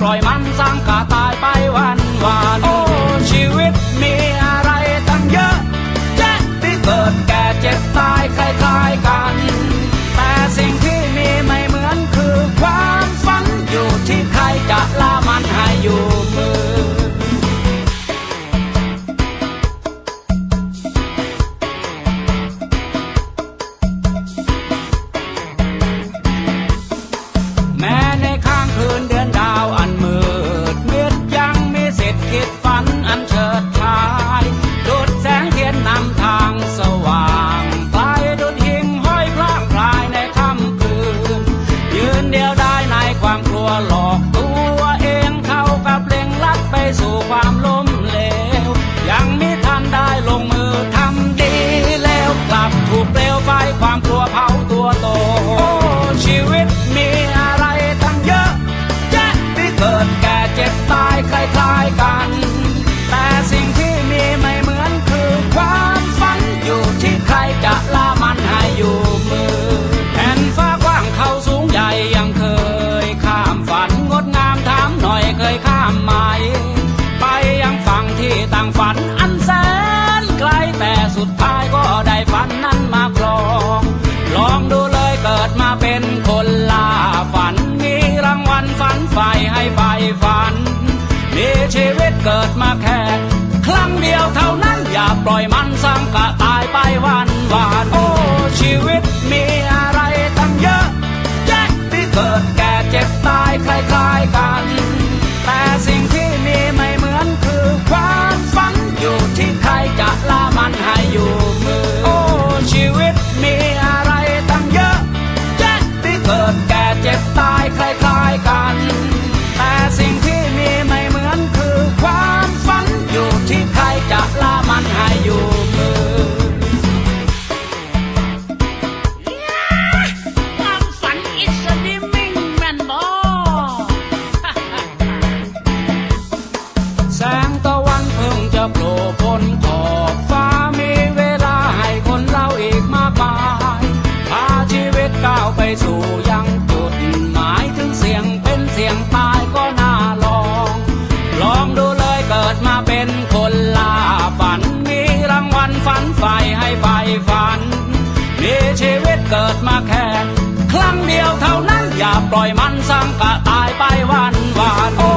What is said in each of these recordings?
ปล่อยมันสร้างกัา lot. นขอบฟ้ามีเวลาให้คนเราอีกมากมายพาชีวิตก้าวไปสู่ยังจุดหมายถึงเสียงเป็นเสียงตายก็น่าลอง ลองดูเลยเกิดมาเป็นคนลาฝัน มีรางวัลฝันใฝ่ให้ไฟฝัน มีชีวิตเกิดมาแค่ครั้งเดียวเท่านั้นอย่าปล่อยมันสร้างกะตายไปวันวาน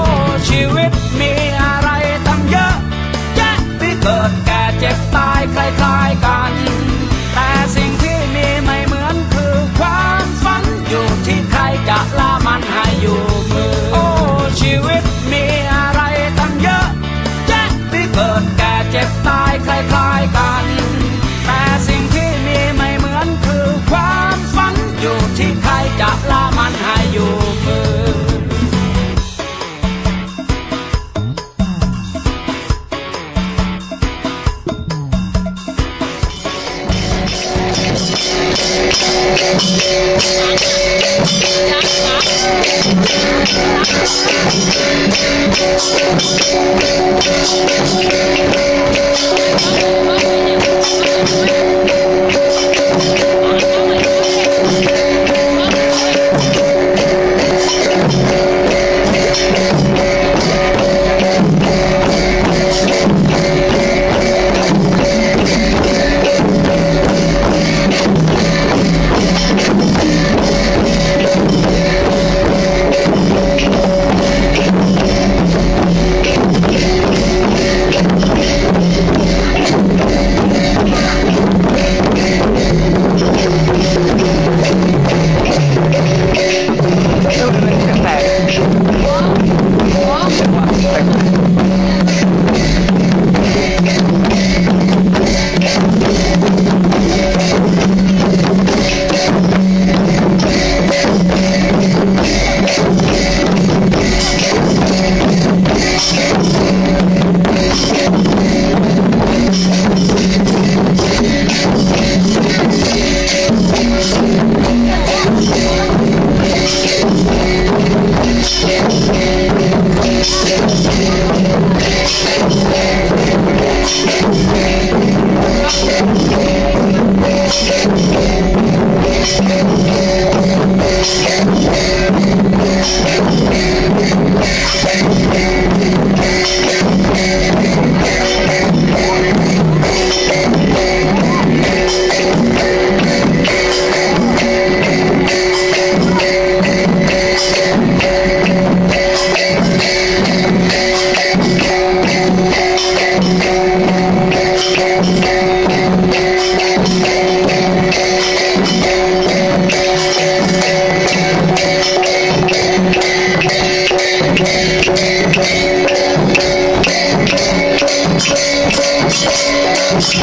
อ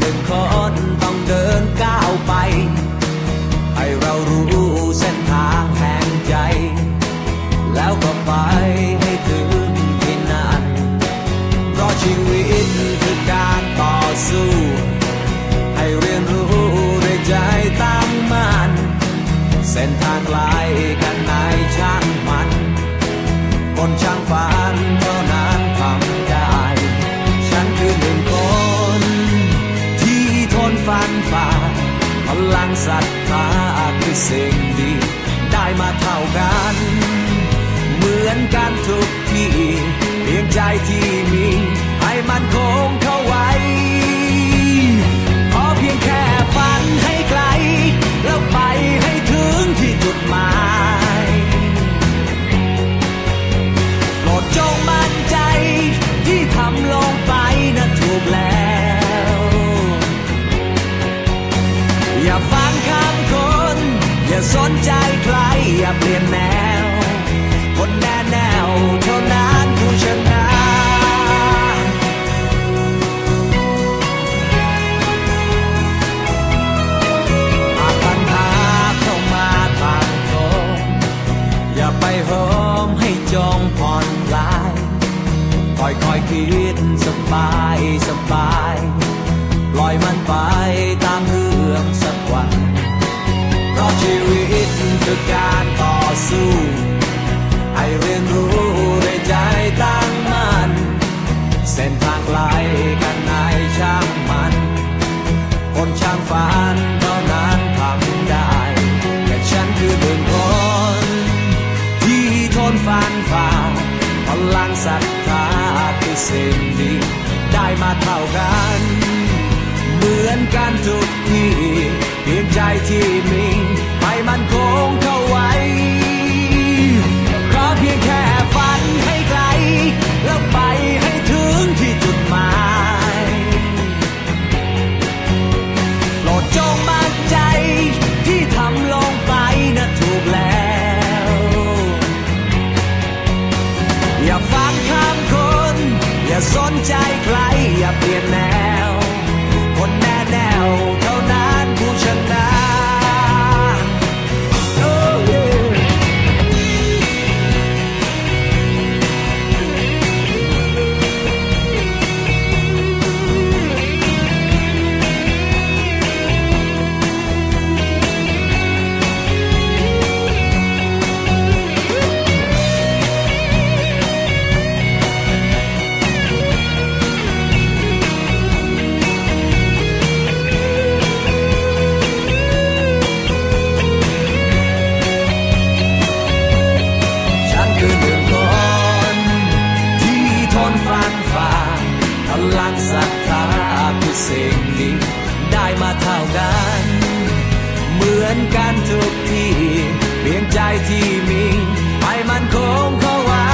หนึ่งคนต้องเดินก้าวไป ให้เรารู้เส้นทางแห่งใจ แล้วก็ไปให้ถึงที่นั่นเพราะชีวิตคือการต่อสู้ ให้เรียนรู้ด้วยใจตั้งมั่นเส้นทางไกลกันไหนช่างมันคนช ฟันฝ่าพลังศรัทธาคือสิ่งดี ได้มาเท่ากัน เหมือนกันทุกที่เพียงใจที่มี ให้มันคงเข้าไว้ ค่อยค่อยคิดสบายสบาย ปล่อยมันไปตามเรื่องสักวัน เพราะชีวิตคือการต่อสู้ ให้เรียนรู้ด้วยใจตั้งมั่น เส้นทางไกลกันไหนช่างมัน คนช่างฝันเท่า กันทุกทีเพียงใจที่มี เสกนี้ได้มาเท่ากัน เหมือนกันทุกที่เพียงใจที่มีไปมันคงเข้าว่า